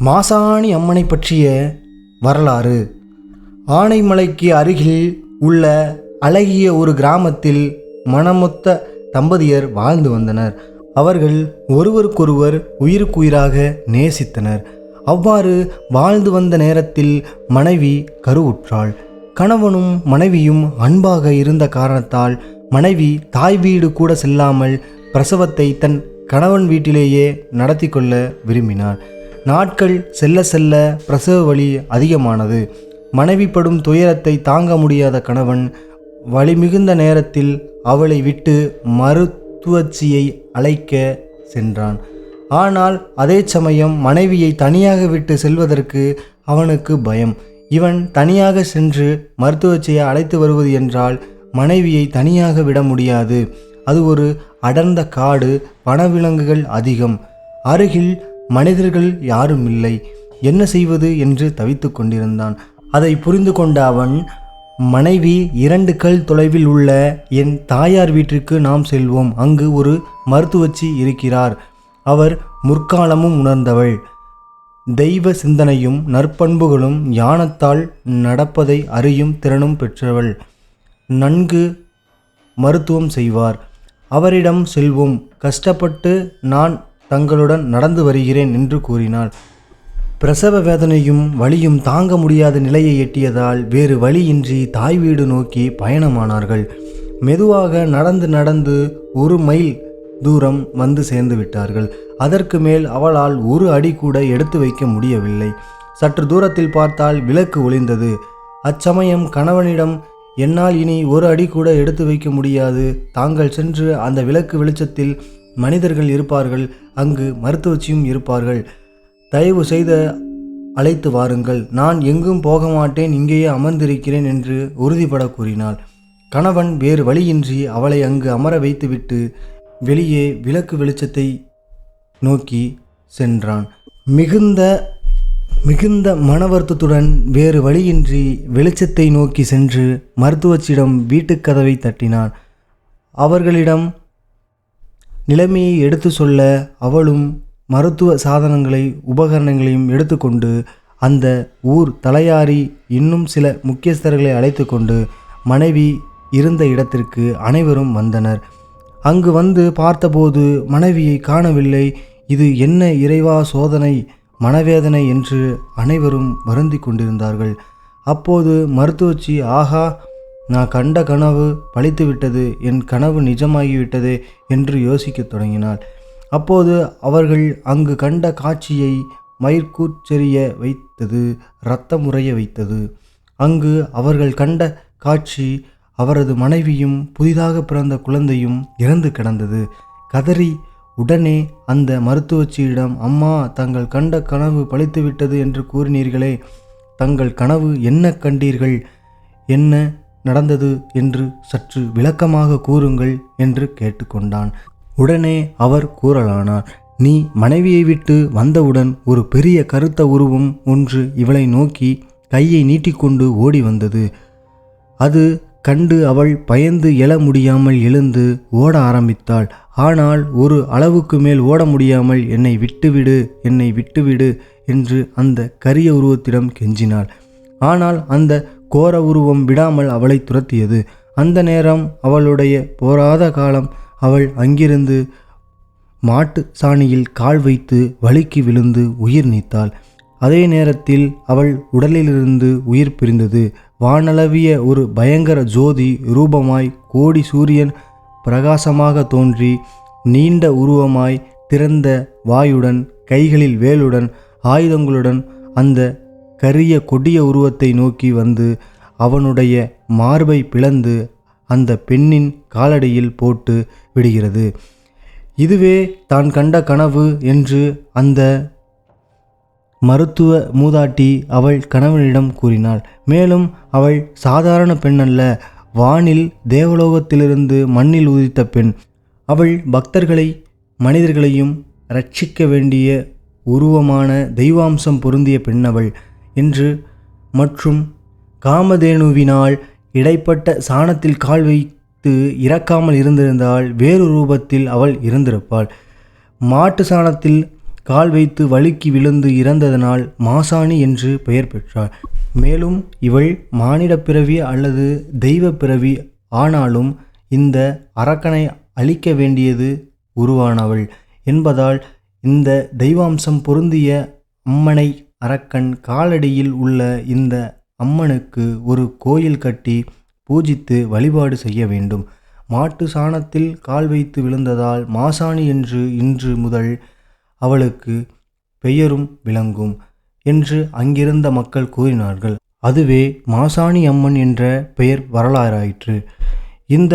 மாசாணி அம்மனை பற்றிய வரலாறு. ஆனைமலைக்கு அருகில் உள்ள அழகிய ஒரு கிராமத்தில் மனமொத்த தம்பதியர் வாழ்ந்து வந்தனர். அவர்கள் ஒருவருக்கொருவர் உயிருக்குயிராக நேசித்தனர். அவ்வாறு வாழ்ந்து வந்த நேரத்தில் மனைவி கருவுற்றாள். கணவனும் மனைவியும் அன்பாக இருந்த காரணத்தால் மனைவி தாய் வீடு கூட செல்லாமல் பிரசவத்தை தன் கணவன் வீட்டிலேயே நடத்தி கொள்ள விரும்பினார். நாட்கள் செல்ல செல்ல பிரசவ வலி அதிகமானது. மனைவி படும் துயரத்தை தாங்க முடியாத கணவன் வலி மிகுந்த நேரத்தில் அவளை விட்டு மருத்துவச்சியை அழைக்க சென்றான். ஆனால் அதே சமயம் மனைவியை தனியாக விட்டு செல்வதற்கு அவனுக்கு பயம். இவன் தனியாக சென்று மருத்துவச்சியை அழைத்து வருவது என்றால் மனைவியை தனியாக விட முடியாது. அது ஒரு அடர்ந்த காடு வனவிலங்குகள் அதிகம். அருகில் மனிதர்கள் யாரும் இல்லை. என்ன செய்வது என்று தவித்து கொண்டிருந்தான். அதை புரிந்து கொண்ட அவன் மனைவி இரண்டு கல் தொலைவில் உள்ள என் தாயார் வீட்டிற்கு நாம் செல்வோம். அங்கு ஒரு மருத்துவச்சி இருக்கிறார். அவர் முற்காலமும் உணர்ந்தவள். தெய்வ சிந்தனையும் நற்பண்புகளும் ஞானத்தால் நடப்பதை அறியும் திறனும் பெற்றவள். நன்கு மருத்துவம் செய்வார். அவரிடம் செல்வோம். கஷ்டப்பட்டு நான் தங்களுடன் நடந்து வருகிறேன் என்று கூறினாள். பிரசவ வேதனையும் வலியும் தாங்க முடியாத நிலையை எட்டியதால் வேறு வழியின்றி தாய் வீடு நோக்கி பயணமானார்கள். மெதுவாக நடந்து நடந்து ஒரு மைல் தூரம் வந்து சேர்ந்து விட்டார்கள். அதற்கு மேல் அவளால் ஒரு அடி கூட எடுத்து வைக்க முடியவில்லை. சற்று தூரத்தில் பார்த்தால் விளக்கு ஒளிந்தது. அச்சமயம் கணவனிடம் என்னால் இனி ஒரு அடி கூட எடுத்து வைக்க முடியாது. தாங்கள் சென்று அந்த விளக்கு வெளிச்சத்தில் மனிதர்கள் இருப்பார்கள் அங்கு மருத்துவச்சியும் இருப்பார்கள். தயவு செய்து அழைத்து வாருங்கள். நான் எங்கும் போக மாட்டேன் இங்கேயே அமர்ந்திருக்கிறேன் என்று உறுதிபட கூறினாள். கணவன் வேறு வழியின்றி அவளை அங்கு அமர வைத்துவிட்டு வெளியே விளக்கு வெளிச்சத்தை நோக்கி சென்றான். மிகுந்த மிகுந்த மன வருத்தத்துடன் வேறு வழியின்றி வெளிச்சத்தை நோக்கி சென்று மருத்துவச்சிடம் வீட்டுக் கதவை தட்டினான். அவர்களிடம் நிலைமையை எடுத்து சொல்ல அவளும் மருத்துவ சாதனங்களை உபகரணங்களையும் எடுத்துக்கொண்டு அந்த ஊர் தலையாரி இன்னும் சில முக்கியஸ்தர்களை அழைத்து கொண்டு மனைவி இருந்த இடத்திற்கு அனைவரும் வந்தனர். அங்கு வந்து பார்த்தபோது மனைவியை காணவில்லை. இது என்ன இறைவா சோதனை மனவேதனை என்று அனைவரும் வருந்தி கொண்டிருந்தார்கள். அப்போது மருத்துவச்சி ஆஹா நான் கண்ட கனவு பழித்துவிட்டது என் கனவு நிஜமாகிவிட்டது என்று யோசிக்கத் தொடங்கினாள். அப்போது அவர்கள் அங்கு கண்ட காட்சியை மயிர்கூச்செறிய வைத்தது இரத்தமுறைய வைத்தது. அங்கு அவர்கள் கண்ட காட்சி அவரது மனைவியும் புதிதாக பிறந்த குழந்தையும் இறந்து கிடந்தது. கதறி உடனே அந்த மருத்துவச்சியிடம் அம்மா தங்கள் கண்ட கனவு பழித்துவிட்டது என்று கூறினீர்களே தங்கள் கனவு என்ன கண்டீர்கள்? என்ன நடந்தது என்று சற்று விளக்கமாக கூறுங்கள் என்று கேட்டுக்கொண்டான். உடனே அவர் கூறலானார் நீ மனைவியை விட்டு வந்தவுடன் ஒரு பெரிய கருத்த உருவம் ஒன்று இவளை நோக்கி கையை நீட்டிக்கொண்டு ஓடி வந்தது. அது கண்டு அவள் பயந்து எழ முடியாமல் எழுந்து ஓட ஆரம்பித்தாள். ஆனால் ஒரு அளவுக்கு மேல் ஓட முடியாமல் என்னை விட்டுவிடு என்னை விட்டுவிடு என்று அந்த கரிய உருவத்திடம் கெஞ்சினாள். ஆனால் அந்த கோர உருவம் விடாமல் அவளை துரத்தியது. அந்த நேரம் அவளுடைய போராத காலம் அவள் அங்கிருந்து மாட்டு சாணியில் கால் வைத்து வழுக்கி விழுந்து உயிர் நீத்தாள். அதே நேரத்தில் அவள் உடலிலிருந்து உயிர் பிரிந்தது. வானளவிய ஒரு பயங்கர ஜோதி ரூபமாய் கோடி சூரியன் பிரகாசமாக தோன்றி நீண்ட உருவமாய் திறந்த வாயுடன் கைகளில் வேலுடன் ஆயுதங்களுடன் அந்த கரிய கொடிய உருவத்தை நோக்கி வந்து அவனுடைய மார்பை பிளந்து அந்த பெண்ணின் காலடியில் போட்டு விடுகிறது. இதுவே தான் கண்ட கனவு என்று அந்த மருத்துவ மூதாட்டி அவள் கணவனிடம் கூறினாள். மேலும் அவள் சாதாரண பெண்ணல்ல வானில் தேவலோகத்திலிருந்து மண்ணில் உதித்த பெண். அவள் பக்தர்களை மனிதர்களையும் ரட்சிக்க வேண்டிய உருவமான தெய்வாம்சம் பொருந்திய பெண்ணவள். என்று மற்றும் காமதேனுவினால் இடைப்பட்ட சாணத்தில் கால் வைத்து இறக்காமல் இருந்திருந்தால் வேறு ரூபத்தில் அவள் இருந்திருப்பாள். மாட்டு சாணத்தில் கால் வைத்து வழுக்கி விழுந்து இறந்ததனால் மாசாணி என்று பெயர் பெற்றாள். மேலும் இவள் மானிட பிறவி அல்லது தெய்வ பிறவி ஆனாலும் இந்த அரக்கனை அழிக்க வேண்டியது உருவானவள் என்பதால் இந்த தெய்வாம்சம் பொருந்திய அம்மனை அரக்கன் காலடியில் உள்ள இந்த அம்மனுக்கு ஒரு கோயில் கட்டி பூஜித்து வழிபாடு செய்ய வேண்டும். மாட்டு சாணத்தில் கால் வைத்து விழுந்ததால் மாசாணி என்று இன்று முதல் அவளுக்கு பெயரும் விளங்கும் என்று அங்கிருந்த மக்கள் கூறினார்கள். அதுவே மாசாணி அம்மன் என்ற பெயர் வரலாறாயிற்று. இந்த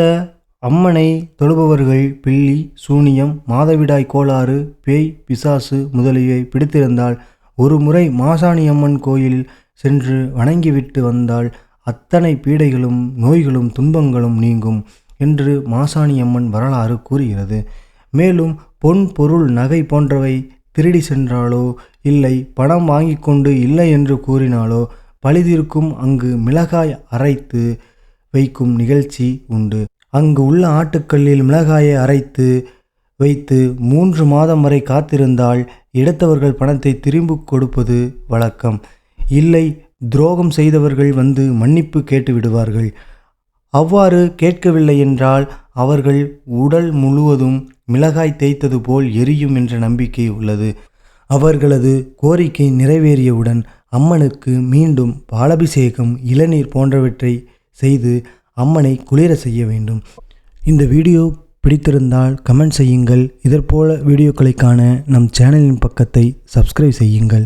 அம்மனை தொழுபவர்கள் பில்லி சூனியம் மாதவிடாய் கோளாறு பேய் பிசாசு முதலியவை பிடித்திருந்தால் ஒரு முறை மாசாணியம்மன் கோயில் சென்று வணங்கிவிட்டு வந்தால் அத்தனை பீடைகளும் நோய்களும் துன்பங்களும் நீங்கும் என்று மாசாணியம்மன் வரலாறு கூறுகிறது. மேலும் பொன் பொருள் நகை போன்றவை திருடி சென்றாலோ இல்லை பணம் வாங்கி கொண்டு இல்லை என்று கூறினாலோ பழுதிருக்கும் அங்கு மிளகாய் அரைத்து வைக்கும் நிகழ்ச்சி உண்டு. அங்கு உள்ள ஆட்டுக்கல்லில் மிளகாயை அரைத்து வைத்து மூன்று மாதம் வரை காத்திருந்தால் எடுத்தவர்கள் பணத்தை திரும்ப கொடுப்பது வழக்கம். இல்லை துரோகம் செய்தவர்கள் வந்து மன்னிப்பு கேட்டு விடுவார்கள். அவ்வாறு கேட்கவில்லை என்றால் அவர்கள் உடல் முழுவதும் மிளகாய் தேய்த்தது போல் எரியும் என்ற நம்பிக்கை உள்ளது. அவர்களது கோரிக்கை நிறைவேறியவுடன் அம்மனுக்கு மீண்டும் பாலபிஷேகம் இளநீர் போன்றவற்றை செய்து அம்மனை குளிர செய்ய வேண்டும். இந்த வீடியோ பிடித்திருந்தால் கமெண்ட் செய்யுங்கள். இதற்போல வீடியோக்களை காண நம் சேனலின் பக்கத்தை சப்ஸ்கிரைப் செய்யுங்கள்.